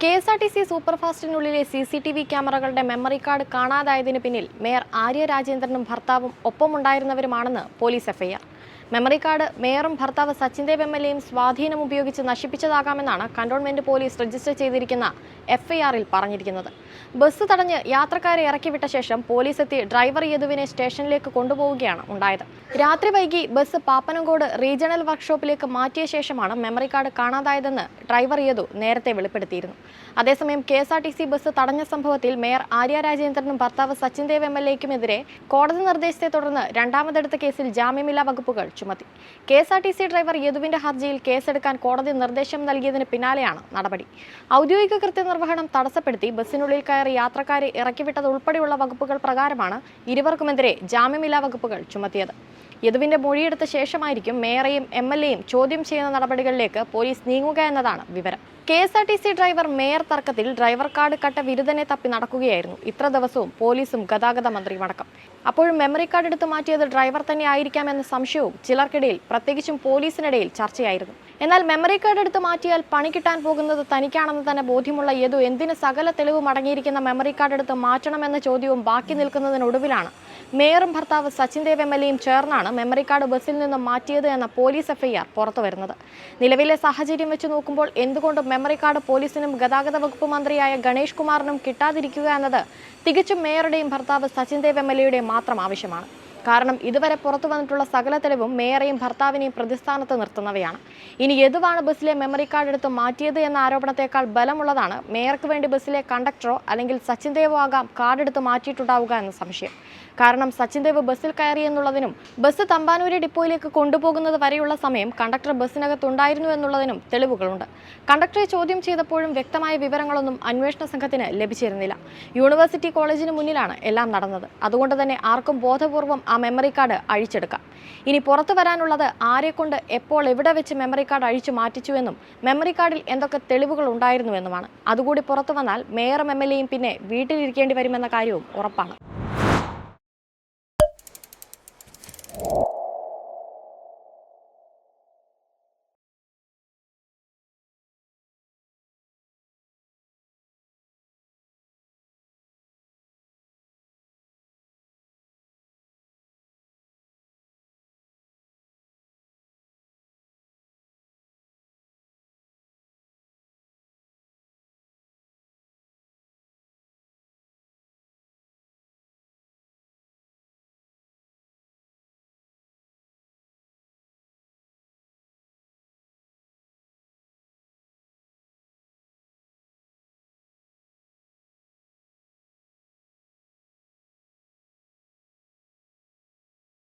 K S R T C സൂപ്പർഫാസ്റ്റിനുള്ളിലെ C C T V ക്യാമറകളുടെ memory card കാണാതായതിനു പിന്നിൽ mayor Arya രാജേന്ദ്രനും ഭർത്താവും ഒപ്പമുണ്ടായിരുന്നവരുമാണെന്ന് പോലീസ് എഫ്ഐആർ മെമ്മറി കാർഡ് മേയറും ഭർത്താവ് സച്ചിൻദേവ് എം എൽ എയും സ്വാധീനം ഉപയോഗിച്ച് നശിപ്പിച്ചതാകാമെന്നാണ് കണ്ടോൺമെന്റ് പോലീസ് രജിസ്റ്റർ ചെയ്തിരിക്കുന്ന എഫ്ഐആറിൽ പറഞ്ഞിരിക്കുന്നത്. ബസ് തടഞ്ഞ് യാത്രക്കാരെ ഇറക്കിവിട്ട ശേഷം പോലീസ് എത്തി ഡ്രൈവർ യദുവിനെ സ്റ്റേഷനിലേക്ക് കൊണ്ടുപോവുകയാണ് ഉണ്ടായത്. രാത്രി വൈകി ബസ് പാപ്പനംകോട് റീജിയണൽ വർക്ക്ഷോപ്പിലേക്ക് മാറ്റിയ ശേഷമാണ് മെമ്മറി കാർഡ് കാണാതായതെന്ന് ഡ്രൈവർ യദു നേരത്തെ വെളിപ്പെടുത്തിയിരുന്നു. അതേസമയം K S R T C bus തടഞ്ഞ സംഭവത്തിൽ മേയർ ആര്യ രാജേന്ദ്രനും ഭർത്താവ് സച്ചിൻ ദേവ് എം എൽ എക്കുമെതിരെ കോടതി നിർദ്ദേശത്തെ തുടർന്ന് രണ്ടാമതെടുത്ത കേസിൽ ജാമ്യമില്ലാ വകുപ്പുകൾ ചുമത്തി. K S R T C driver യദുവിന്റെ ഹർജിയിൽ കേസെടുക്കാൻ കോടതി നിർദ്ദേശം നൽകിയതിന് പിന്നാലെയാണ് നടപടി. ഔദ്യോഗിക കൃത്യനിർവഹണം തടസ്സപ്പെടുത്തി ബസ്സിനുള്ളിൽ കയറി യാത്രക്കാരെ ഇറക്കിവിട്ടത് ഉൾപ്പെടെയുള്ള വകുപ്പുകൾ പ്രകാരമാണ് ഇരുവർക്കുമെതിരെ ജാമ്യമില്ലാ വകുപ്പുകൾ ചുമത്തിയത്. യദുവിന്റെ മൊഴിയെടുത്ത ശേഷമായിരിക്കും മേയറേയും എം ചോദ്യം ചെയ്യുന്ന നടപടികളിലേക്ക് പോലീസ് നീങ്ങുക എന്നതാണ് വിവരം. K S R T C driver mayor തർക്കത്തിൽ ഡ്രൈവർ കാർഡ് കട്ട വിരുദ്ധനെ തപ്പി നടക്കുകയായിരുന്നു. ഇത്ര ദിവസവും പോലീസും ഗതാഗത മന്ത്രിയും അടക്കം. അപ്പോഴും മെമ്മറി കാർഡ് എടുത്തു മാറ്റിയത് ഡ്രൈവർ തന്നെ ആയിരിക്കാമെന്ന സംശയവും ചിലർക്കിടയിൽ പ്രത്യേകിച്ചും പോലീസിനിടയിൽ ചർച്ചയായിരുന്നു. എന്നാൽ മെമ്മറി കാർഡ് എടുത്തു മാറ്റിയാൽ പണി കിട്ടാൻ പോകുന്നത് തനിക്കാണെന്ന് തന്നെ ബോധ്യമുള്ള യദു എന്തിന് സകല തെളിവും അടങ്ങിയിരിക്കുന്ന മെമ്മറി കാർഡ് എടുത്ത് മാറ്റണമെന്ന ചോദ്യവും ബാക്കി നിൽക്കുന്നതിനൊടുവിലാണ്. മേയറും ഭർത്താവ് സച്ചിൻ ദേവ് എം എൽ എയും ചേർന്നാണ് മെമ്മറി കാർഡ് ബസ്സിൽ നിന്നും മാറ്റിയത് എന്ന പോലീസ് എഫ്ഐആർ പുറത്തു വരുന്നത് നിലവിലെ സാഹചര്യം വെച്ച് നോക്കുമ്പോൾ എന്തുകൊണ്ട് മെമ്മറി കാർഡ് പോലീസിനും ഗതാഗത വകുപ്പ് മന്ത്രിയായ ഗണേഷ് കുമാറിനും കിട്ടാതിരിക്കുക എന്നത് തികച്ചും മേയറുടെയും ഭർത്താവ് സച്ചിൻ ദേവ് എം എൽ മാത്രം ആവശ്യമാണ്. കാരണം ഇതുവരെ പുറത്തു വന്നിട്ടുള്ള സകല തെളിവും മേയറെയും ഭർത്താവിനെയും പ്രതിസ്ഥാനത്ത് നിർത്തുന്നവയാണ്. ഇനി എതുവാണ് ബസ്സിലെ മെമ്മറി കാർഡ് എടുത്ത് മാറ്റിയത് എന്ന ആരോപണത്തെക്കാൾ ബലമുള്ളതാണ് മേയർക്ക് വേണ്ടി ബസ്സിലെ കണ്ടക്ടറോ അല്ലെങ്കിൽ സച്ചിൻ ദേവോ ആകാം കാർഡ് എടുത്ത് മാറ്റിയിട്ടുണ്ടാവുക എന്ന സംശയം. കാരണം സച്ചിൻ ദേവ് ബസ്സിൽ കയറി എന്നുള്ളതിനും ബസ് തമ്പാനൂരി ഡിപ്പോയിലേക്ക് കൊണ്ടുപോകുന്നത് വരെയുള്ള സമയം കണ്ടക്ടർ ബസ്സിനകത്തുണ്ടായിരുന്നു എന്നുള്ളതിനും തെളിവുകളുണ്ട്. കണ്ടക്ടറെ ചോദ്യം ചെയ്തപ്പോഴും വ്യക്തമായ വിവരങ്ങളൊന്നും അന്വേഷണ സംഘത്തിന് ലഭിച്ചിരുന്നില്ല. യൂണിവേഴ്സിറ്റി കോളേജിന് മുന്നിലാണ് എല്ലാം നടന്നത്. അതുകൊണ്ട് തന്നെ ആർക്കും ബോധപൂർവം ആ മെമ്മറി കാർഡ് അഴിച്ചെടുക്കാം. ഇനി പുറത്തു വരാനുള്ളത് ആരെക്കൊണ്ട് എപ്പോൾ എവിടെ വെച്ച് മെമ്മറി കാർഡ് അഴിച്ചു മാറ്റിച്ചുവെന്നും മെമ്മറി കാർഡിൽ എന്തൊക്കെ തെളിവുകൾ ഉണ്ടായിരുന്നുവെന്നുമാണ് അതുകൂടി പുറത്തു വന്നാൽ മേയറും എം എൽ എയും പിന്നെ വീട്ടിലിരിക്കേണ്ടി വരുമെന്ന കാര്യവും ഉറപ്പാണ്.